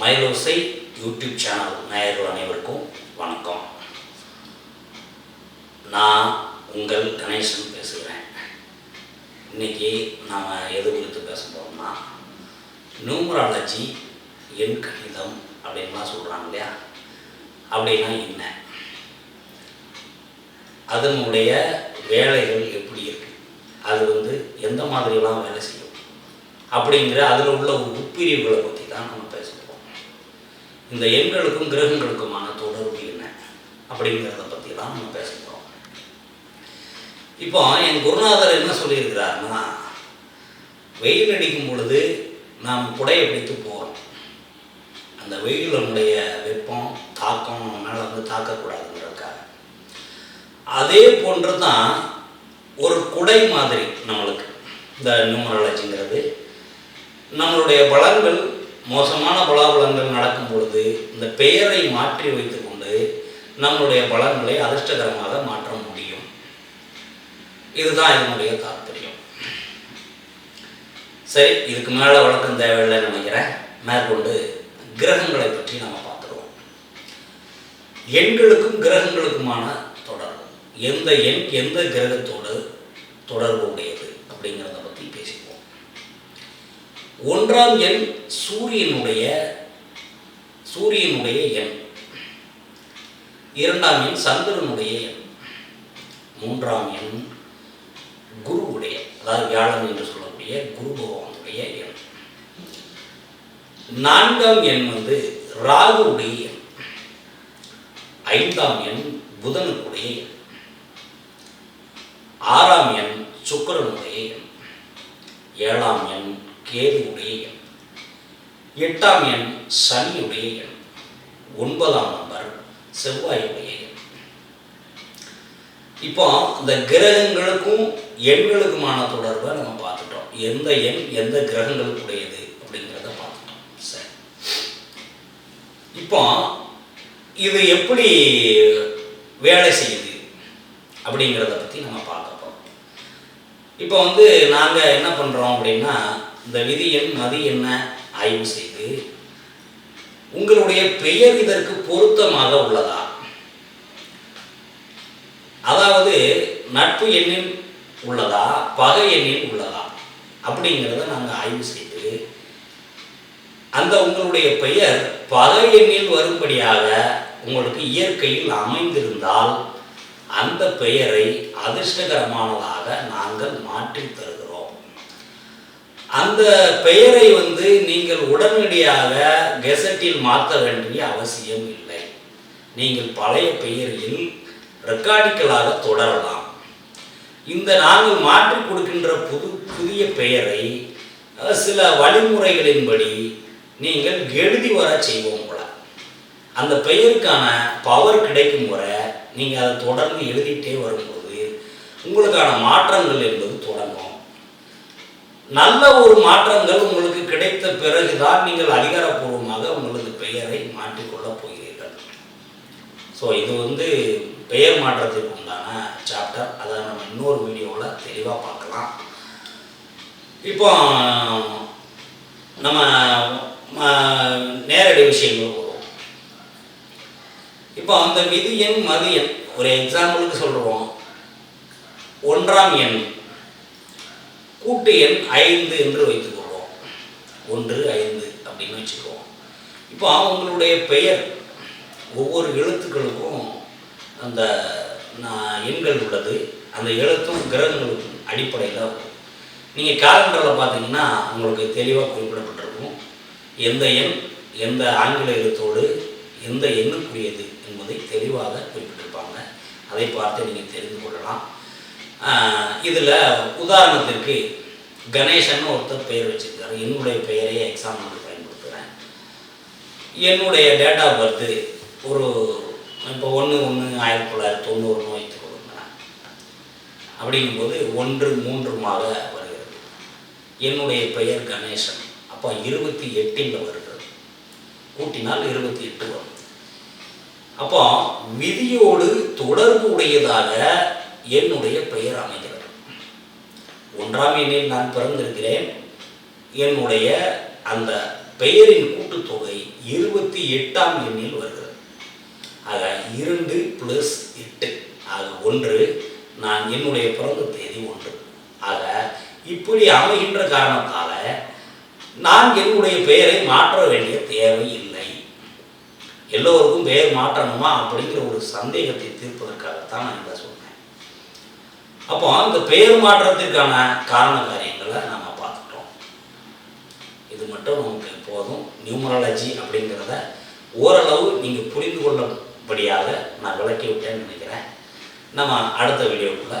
Mayilosai YouTube channel நேயர்கள் அனைவருக்கும் வணக்கம். நான் உங்கள் கணேசன் பேசுகிறேன். இன்னைக்கு நாம் எது குறித்து பேச போகிறோம்னா நியூமராலஜி எண் கணிதம் அப்படின்லாம் சொல்கிறாங்க இல்லையா? அப்படின்னா என்ன? அதனுடைய வேலைகள் எப்படி இருக்கு? அது வந்து எந்த மாதிரியெல்லாம் வேலை செய்யும்? அப்படிங்கிற அதில் உள்ள உட்பிரிவுகளை பற்றி தான் நம்ம பேசுவோம். இந்த எண்களுக்கும் கிரகங்களுக்குமான தொடர்பு என்ன? அப்படிங்கிறத பற்றி தான் நம்ம பேச போகிறோம் இப்போ என் குருநாதர் என்ன சொல்லியிருக்கிறாருன்னா வெயில் அடிக்கும் பொழுது நாம் குடையை பிடித்து போகிறோம் அந்த வெயிலினுடைய வெப்பம் தாக்கம் நம்ம மேலே வந்து தாக்கக்கூடாதுங்கிறதுக்காக. அதே போன்று தான் ஒரு குடை மாதிரி நம்மளுக்கு இந்த நியூமராலஜிங்கிறது. நம்மளுடைய பலன்கள் மோசமான பலாபலங்கள் நடக்கும் பொழுது இந்த பெயரை மாற்றி வைத்துக்கொண்டு நம்மளுடைய பலன்களை அதிர்ஷ்டகரமாக மாற்ற முடியும். இதுதான் இதனுடைய தாற்பயம் சரி இதுக்கு மேலே வழக்கம் தேவையில்லைன்னு நினைக்கிறேன். மேற்கொண்டு கிரகங்களை பற்றி நம்ம பார்த்துருவோம். எண்களுக்கும் கிரகங்களுக்குமான தொடர்பு. எந்த எண் எந்த கிரகத்தோடு தொடர்பு உடையது அப்படிங்கிறத பற்றி பேசிப்போம் ஒன்றாம் எண் சூரியனுடைய சூரியனுடைய எண். இரண்டாம் எண் சந்திரனுடைய எண். மூன்றாம் எண் குருவுடைய அதாவது வியாழன் என்று சொல்லக்கூடிய குரு பகவானுடைய எண். நான்காம் எண் வந்து ராகுவுடைய எண். ஐந்தாம் எண் புதனுக்குடைய எண். ஆறாம் எண் சுக்கிரனுடைய எண். ஏழாம் எண் கேதுவுடைய எண். எட்டாம் எண் சனியுடைய எண். ஒன்பதாம் நம்பர் செவ்வாயுடைய எண். இப்போ இந்த கிரகங்களுக்கும் எண்களுக்குமான தொடர்பை நம்ம பார்த்துட்டோம். எந்த எண் எந்த கிரகங்களுக்குடையது அப்படிங்கிறத பார்த்துட்டோம். சரி. இப்போ இது எப்படி வேலை செய்யுது அப்படிங்கிறத பற்றி நம்ம பார்க்க போகிறோம் இப்போ வந்து நாங்கள் என்ன பண்ணுறோம் அப்படின்னா இந்த விதி எண் மதி என்ன ஆய்வு செய்து உங்களுடைய பெயர் இதற்கு பொருத்தமாக உள்ளதா? அதாவது நட்பு எண்ணில் உள்ளதா பகை எண்ணில் உள்ளதா? அப்படிங்கிறத நாங்கள் ஆய்வு செய்து அந்த உங்களுடைய பெயர் பகை எண்ணில் வரும்படியாக உங்களுக்கு இயற்கையில் அமைந்திருந்தால் அந்த பெயரை அதிர்ஷ்டகரமானதாக நாங்கள் மாற்றி தருவோம் அந்த பெயரை வந்து நீங்கள் உடனடியாக கெசட்டில் மாற்ற வேண்டிய அவசியம் இல்லை. நீங்கள் பழைய பெயரில் ரெக்கார்டிக்கலாக தொடரலாம். இந்த நாங்கள் மாற்றி கொடுக்கின்ற புது புதிய பெயரை சில வழிமுறைகளின்படி நீங்கள் எழுதி வர செய்வோம் போல. அந்த பெயருக்கான பவர் கிடைக்கும் முறை நீங்கள் அதை தொடர்ந்து எழுதிட்டே வரும்போது உங்களுக்கான மாற்றங்கள் என்பது தொடங்கும். நல்ல ஒரு மாற்றங்கள் உங்களுக்கு கிடைத்த பிறகுதான் நீங்கள் அதிகாரப்பூர்வமாக உங்களது பெயரை மாற்றிக்கொள்ளப் போகிறீர்கள். ஸோ இது வந்து பெயர் மாற்றத்திற்கு உண்டான சாப்டர் அதை நம்ம இன்னொரு வீடியோவில் தெளிவாக பார்க்கலாம். இப்போ நம்ம நேரடி விஷயங்கள் வரும் இப்போ அந்த விதி எண் மது எண் ஒரு எக்ஸாம்பிளுக்கு சொல்கிறோம் ஒன்றாம் எண். கூட்டு எண் ஐந்து என்று வைத்துக்கொள்வோம். ஒன்று ஐந்து அப்படின்னு வச்சுக்குவோம். இப்போ அவங்களுடைய பெயர் ஒவ்வொரு எழுத்துக்களுக்கும் அந்த நான் எண்கள் உள்ளது. அந்த எழுத்தும் கிரகங்களுக்கும் அடிப்படையில் இருக்கும். நீங்கள் காலண்டரில் பார்த்தீங்கன்னா உங்களுக்கு தெளிவாக குறிப்பிடப்பட்டிருக்கும். எந்த எண் எந்த ஆங்கில எழுத்தோடு எந்த எண்ணுக்குரியது என்பதை தெளிவாக குறிப்பிட்டிருப்பாங்க. அதை பார்த்து நீங்கள் தெரிந்து கொள்ளலாம். இதில் உதாரணத்திற்கு கணேசன் ஒருத்தர் பெயர் வச்சிருக்காரு. என்னுடைய பெயரை எக்ஸாம்பிளுக்கு பயன்படுத்துகிறேன் என்னுடைய டேட் ஆஃப் பர்த்து ஒரு இப்போ ஒன்று ஒன்று ஆயிரத்தி தொள்ளாயிரத்தி தொண்ணூறுன்னு வைத்துக் அப்படிங்கும்போது ஒன்று மூன்றுமாக வருகிறது. என்னுடைய பெயர் கணேசன். அப்போ இருபத்தி எட்டில் வருகிறது. கூட்டினால் இருபத்தி எட்டு வரும். அப்போ விதியோடு தொடர்பு உடையதாக என்னுடைய பெயர் அமைகிறது. ஒன்றாம் எண்ணில் நான் பிறந்திருக்கிறேன். என்னுடைய அந்த பெயரின் கூட்டுத்தொகை இருபத்தி எட்டாம் எண்ணில் வருகிறது. ஆக இரண்டு ப்ளஸ் எட்டு ஆக ஒன்று நான் என்னுடைய பிறந்த தேதி ஒன்று. ஆக இப்படி அமைகின்ற காரணத்தால் நான் என்னுடைய பெயரை மாற்ற வேண்டிய தேவை இல்லை. எல்லோருக்கும் பெயர் மாற்றணுமா அப்படிங்கிற ஒரு சந்தேகத்தை தீர்ப்பதற்காகத்தான் நான் இதை சொல்கிறேன் அப்போ அந்த பெயர் மாற்றத்திற்கான காரண காரியங்களை நம்ம பார்த்துட்டோம் இது மட்டும் நமக்கு போதும். நியூமராலஜி அப்படிங்கிறத ஓரளவு நீங்கள் புரிந்து கொள்ளும்படியாக நான் விளக்கி விட்டேன்னு நினைக்கிறேன். நம்ம அடுத்த வீடியோக்குள்ளே